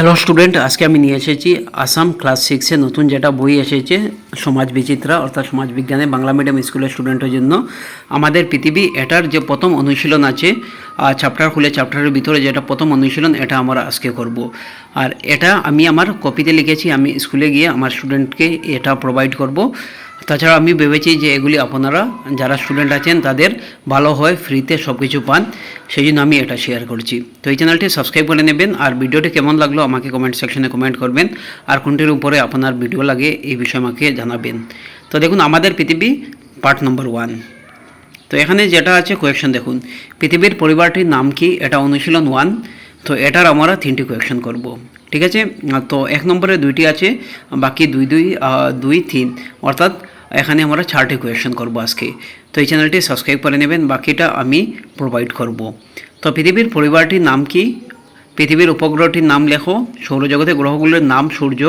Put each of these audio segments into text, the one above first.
Hello student আজকে আমি নিয়ে এসেছি আসাম ক্লাস সিক্সে নতুন যেটা বই এসেছে, সমাজ বিচিত্রা, অর্থাৎ সমাজ বিজ্ঞানে বাংলা মিডিয়াম স্কুলের স্টুডেন্টের জন্য। আমাদের পৃথিবী এটার যে প্রথম অনুশীলন আছে চ্যাপ্টার খুলে চ্যাপ্টারের ভিতরে যেটা প্রথম অনুশীলন, এটা আমরা আজকে করব। আর এটা আমি আমার কপিতে লিখেছি, আমি স্কুলে গিয়ে আমার স্টুডেন্টকে এটা প্রোভাইড করব। তাছাড়া আমি ভেবেছি যে এগুলি আপনারা যারা স্টুডেন্ট আছেন তাদের ভালো হয় ফ্রিতে সব কিছু পান। সেই জন্য আমি এটা শেয়ার করছি। তো এই চ্যানেলটি সাবস্ক্রাইব করে নেবেন আর ভিডিওটি কেমন লাগল আমাকে কমেন্ট সেকশনে কমেন্ট করবেন। আর কোনটির উপরে আপনার ভিডিও লাগে এই বিষয়ে আমাকে জানাবেন। তো দেখুন, আমাদের পৃথিবী পার্ট নম্বর ওয়ান তো এখানে যেটা আছে কোয়েকশন দেখুন। পৃথিবীর পরিবারটির নাম কি? এটা অনুশীলন ওয়ান তো এটার আমরা তিনটি কোয়েকশন করব। ঠিক আছে? তো এক নম্বরে দুইটি আছে, বাকি দুই দুই দুই, তিন। অর্থাৎ এখানে আমরা চারটি কোয়েকশন করব আজকে। তো এই চ্যানেলটি সাবস্ক্রাইব করে নেবেন, বাকিটা আমি প্রোভাইড করব। তো পৃথিবীর পরিবারটির নাম কি? পৃথিবীর উপগ্রহটির নাম লেখো। সৌরজগতে গ্রহগুলোর নাম সূর্য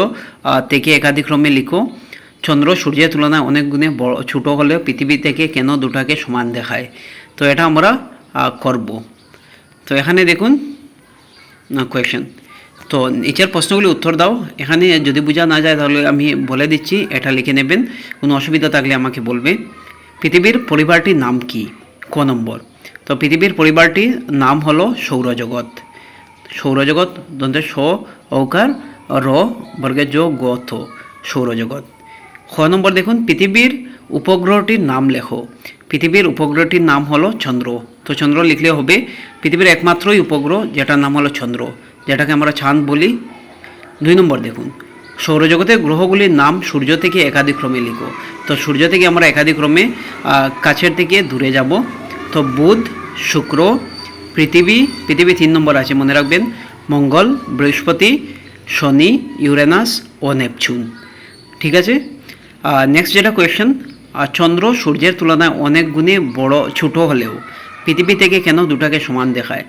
থেকে একাধিক্রমে লিখো। চন্দ্র সূর্যের তুলনায় অনেক গুণে বড়, ছোটো হলেও পৃথিবী থেকে কেন দুটাকে সমান দেখায়? তো এটা আমরা করব। তো এখানে দেখুন কোয়েশন তো নিচের প্রশ্নগুলি উত্তর দাও। এখানে যদি বোঝা না যায় তাহলে আমি বলে দিচ্ছি, এটা লিখে নেবেন। কোনো অসুবিধা থাকলে আমাকে বলবে। পৃথিবীর পরিবারটির নাম কি? ক নম্বর। তো পৃথিবীর পরিবারটির নাম হলো সৌরজগৎ। সৌরজগৎ দন্তে স, ঔকার, র বর্গের যোগ গথ সৌরজগৎ। খ নম্বর দেখুন, পৃথিবীর উপগ্রহটির নাম লেখো। পৃথিবীর উপগ্রহটির নাম হলো চন্দ্র। তো চন্দ্র লিখলে হবে, পৃথিবীর একমাত্রই উপগ্রহ, যেটার নাম হলো চন্দ্র। যেটাকে আমরা চাঁদ বলি, দুই নম্বর দেখুন। সৌরজগতের গ্রহগুলির নাম সূর্য থেকে একাধিক ক্রমে লিখো। তো সূর্য থেকে আমরা একাধিক ক্রমে কাছের থেকে দূরে যাব। তো বুধ, শুক্র, পৃথিবী পৃথিবী তিন নম্বর আছে, মনে রাখবেন। মঙ্গল, বৃহস্পতি, শনি, ইউরেনাস ও নেপচুন। ঠিক আছে? নেক্সট যেটা কোয়েশ্চেন চন্দ্র সূর্যের তুলনায় অনেক গুণে বড়, ছোট হলেও পৃথিবী থেকে কেন দুটাকে সমান দেখায়?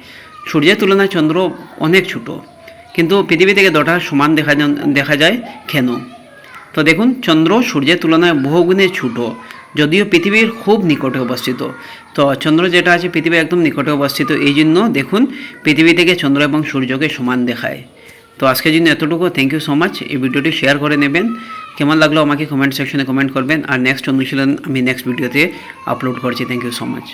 সূর্যের তুলনায় চন্দ্র অনেক ছোট, কিন্তু পৃথিবী থেকে দুটা সমান দেখা দেখা যায় কেন? তো দেখুন, চন্দ্র সূর্যের তুলনায় বহুগুণে ছোট, যদিও পৃথিবীর খুব নিকটে অবস্থিত। তো চন্দ্র যেটা আছে পৃথিবী একদম নিকটে অবস্থিত, এই জন্য দেখুন, পৃথিবী থেকে চন্দ্র এবং সূর্যকে সমান দেখায়। তো আজকের জন্য এতটুকু থ্যাংক ইউ সো মাচ এই ভিডিওটি শেয়ার করে নেবেন। কেমন লাগল আমাকে কমেন্ট সেকশনে কমেন্ট করবেন। আর নেক্সট অনুশীলন আমি নেক্সট ভিডিওতে আপলোড করছি। Thank you so much